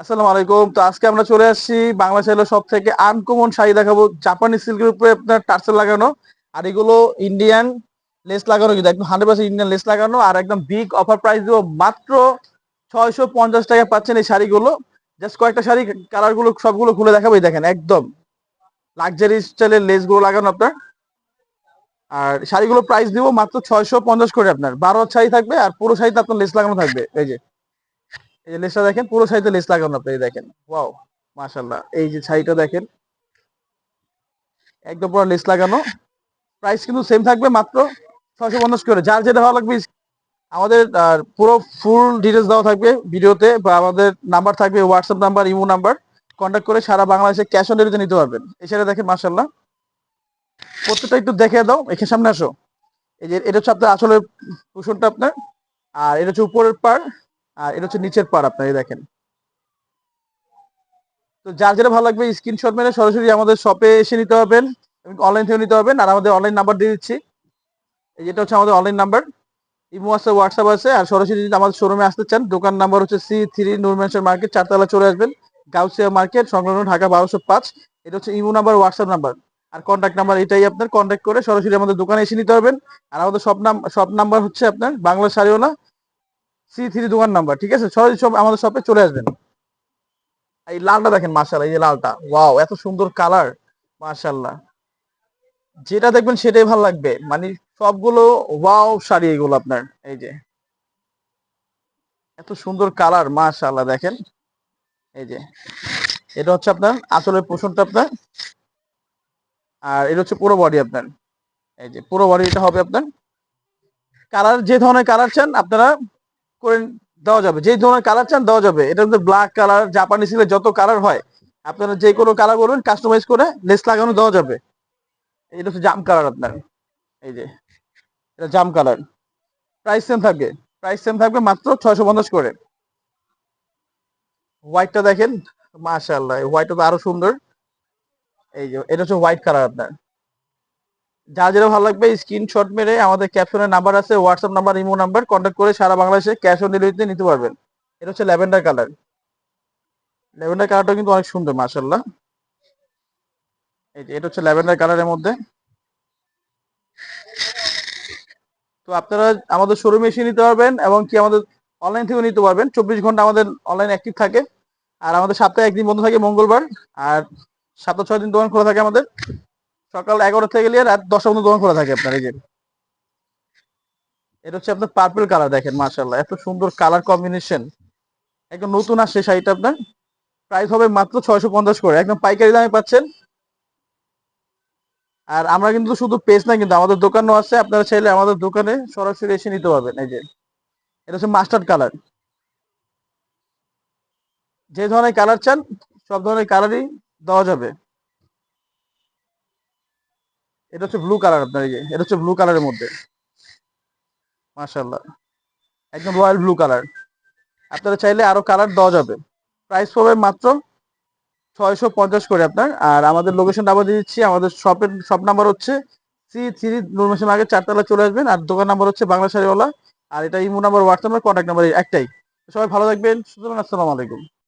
আসসালামু আলাইকুম। তো আজকে আমরা চলে আসছি বাংলাদেশের সব থেকে আনকমন শাড়ি দেখাবো। জাপানি সিল্কের উপরে আপনার টার্সেল লাগানো, আর এগুলো ইন্ডিয়ান লেস লাগানো কিন্তু, একদম হান্ড্রেড পার্সেন্ট ইন্ডিয়ান লেস লাগানো, আর একদম বিগ অফার প্রাইস দিব মাত্র ছয়শো পঞ্চাশ টাকা পাচ্ছেন এই শাড়িগুলো। জাস্ট কয়েকটা শাড়ি কালারগুলো সবগুলো খুলে দেখাবো দেখেন, একদম লাক্সারি স্টাইলের লেসগুলো লাগানো আপনার। আর শাড়িগুলো প্রাইস দিব মাত্র ছয়শো পঞ্চাশ করে আপনার। বারো শাড়ি থাকবে, আর পুরো শাড়িতে আপনার লেস লাগানো থাকবে, এই যে। এই যে লেসটা দেখেন, পুরো শাড়িতে লেস লাগানো আপনি দেখেন। ওয়াও মাশাল্লাহ এই যে শাড়িটা দেখেন, একদম পুরো লেস লাগানো। প্রাইস কিন্তু সেম থাকবে মাত্র ছয়শো পঞ্চাশ করে। যার যেটা ভালো লাগবে, আমাদের পুরো ফুল ডিটেলস দেওয়া থাকবে ভিডিওতে, বা আমাদের নাম্বার থাকবে WhatsApp number imo number contact করে সারা বাংলাদেশে ক্যাশ অন ডেলিভারিতে নিতে পারবেন। এই শাড়ি দেখেন মাশাল্লাহ প্রত্যেকটা একটু দেখে দাও, এখানে সামনে আসো। এই যে, এটা হচ্ছে আপনার আসলে কুশনটা আপনার। আর এটা হচ্ছে উপরের পার আর এটা হচ্ছে নিচের পার আপনার দেখেন। তো যার যেটা ভালো লাগবে স্ক্রিনশট মেরে সরাসরি আমাদের শপে এসে নিতে পারবেন অনলাইন থেকে নিতে পারবেন। আর আমাদের অনলাইন নাম্বার দিয়ে দিচ্ছি। যেটা হচ্ছে আমাদের অনলাইন নাম্বার ইমো আছে হোয়াটসঅ্যাপ আছে। আর সরাসরি যদি আমাদের শোরুমে আসতে চান, দোকান নাম্বার হচ্ছে সি থ্রি নুরমেনশন মার্কেট চারতলা চলে আসবেন গাউসিয়া মার্কেট সংলগ্ন ঢাকা বারোশো পাঁচ। এটা হচ্ছে ইমো নাম্বার হোয়াটসঅ্যাপ নাম্বার আর কন্ট্যাক্ট নাম্বার এটাই আপনার। কন্ট্যাক্ট করে সরাসরি আমাদের দোকানে এসে নিতে পারবেন। আর আমাদের সব নাম সব নাম্বার হচ্ছে আপনার বাংলা শাড়িওয়ালা সি থ্রি দোকান নাম্বার, ঠিক আছে? সরাসরি সব আমাদের শপে চলে আসবেন। এই লালটা দেখেন মার্শাল্লাহ এই যে লালটা। ওয়াও, এত সুন্দর কালার মার্শাল্লাহ যেটা দেখবেন সেটাই ভালো লাগবে। মানে সবগুলো ওয়াও শাড়ি এগুলো আপনার, এই যে। এত সুন্দর কালার, মাশাআল্লাহ, দেখেন। এই যে। এটা হচ্ছে আপনার আসলে পোষণটা আপনার। আর এটা হচ্ছে পুরো বডি আপনার। এই যে, পুরো বডি এটা হবে আপনার। কালার, যে ধরনের কালার চান, আপনারা করে দেওয়া যাবে। যে ধরনের কালার চান দেওয়া যাবে। এটা হচ্ছে ব্ল্যাক কালার জাপানি সিলের যত কালার হয়, আপনারা যে কোনো কালার বলবেন কাস্টমাইজ করে লেস লাগানো দেওয়া যাবে। এটা হচ্ছে জাম কালার আপনার। এই যে, এটা জাম কালার প্রাইস সেম থাকবে। প্রাইস সেম থাকবে মাত্র ছয়শো পঞ্চাশ করে। হোয়াইটটা দেখেন, মাশাআল্লাহ হোয়াইটটা তো আরও সুন্দর। এই যে, এটা হচ্ছে হোয়াইট কালার আপনার। যা যেটা ভালো লাগবে স্ক্রিনশট মেরে আমাদের ক্যাপশনের নাম্বার আছে WhatsApp number imo number contact করে সারা বাংলাদেশে ক্যাশ অন ডেলিভারিতে নিতে পারবেন। এটা হচ্ছে ল্যাভেন্ডার কালার ল্যাভেন্ডার কালারটা কিন্তু অনেক সুন্দর, মাশাআল্লাহ। এই যে, এটা হচ্ছে ল্যাভেন্ডার কালারের মধ্যে। তো আপনারা আমাদের শোরুমে এসে নিতে পারবেন এবং কি আমাদের অনলাইন থেকেও নিতে পারবেন। চব্বিশ ঘণ্টা আমাদের অনলাইন অ্যাক্টিভ থাকে। আর আমাদের সপ্তাহে একদিন বন্ধ থাকে মঙ্গলবার। আর সাত ছয় দিন দোকান খোলা থাকে আমাদের। সকাল এগারো থেকে নিয়ে রাত দশটা পর্যন্ত দোকান খোলা থাকে আপনার, এই যে। এটা হচ্ছে আপনার পার্পল কালার দেখেন মার্শাল্লাহ এত সুন্দর কালার কম্বিনেশন একদম নতুন আসছে শাড়িটা আপনার। প্রাইস হবে মাত্র ছয়শো পঞ্চাশ করে। একদম পাইকারি দামে পাচ্ছেন। আর আমরা কিন্তু শুধু পেজ না, কিন্তু আমাদের দোকানও আছে। আপনারা চাইলে আমাদের দোকানে সরাসরি এসে নিতে পারবেন, এই যে। এটা হচ্ছে মাস্টার্ড কালার যে ধরনের কালার চান, সব ধরনের কালারই দেওয়া যাবে। এটা হচ্ছে ব্লু কালার আপনার এটা হচ্ছে ব্লু কালারের মধ্যে। মাশাল্লাহ একদম রয়্যাল ব্লু কালার আপনারা চাইলে আরও কালার দেওয়া যাবে। প্রাইস পড়বে মাত্র ছয়শো পঞ্চাশ করে আপনার। আর আমাদের লোকেশন নাম্বার দিয়ে দিচ্ছি, আমাদের শপের শপ নাম্বার হচ্ছে সি থ্রি নুরমেশন আগে চারতলা চলে আসবেন। আর দোকান নাম্বার হচ্ছে বাংলা শাড়িওয়ালা। আর এটা imo number WhatsApp number contact number একটাই। সবাই ভালো থাকবেন সুতরাং আসসালামু আলাইকুম।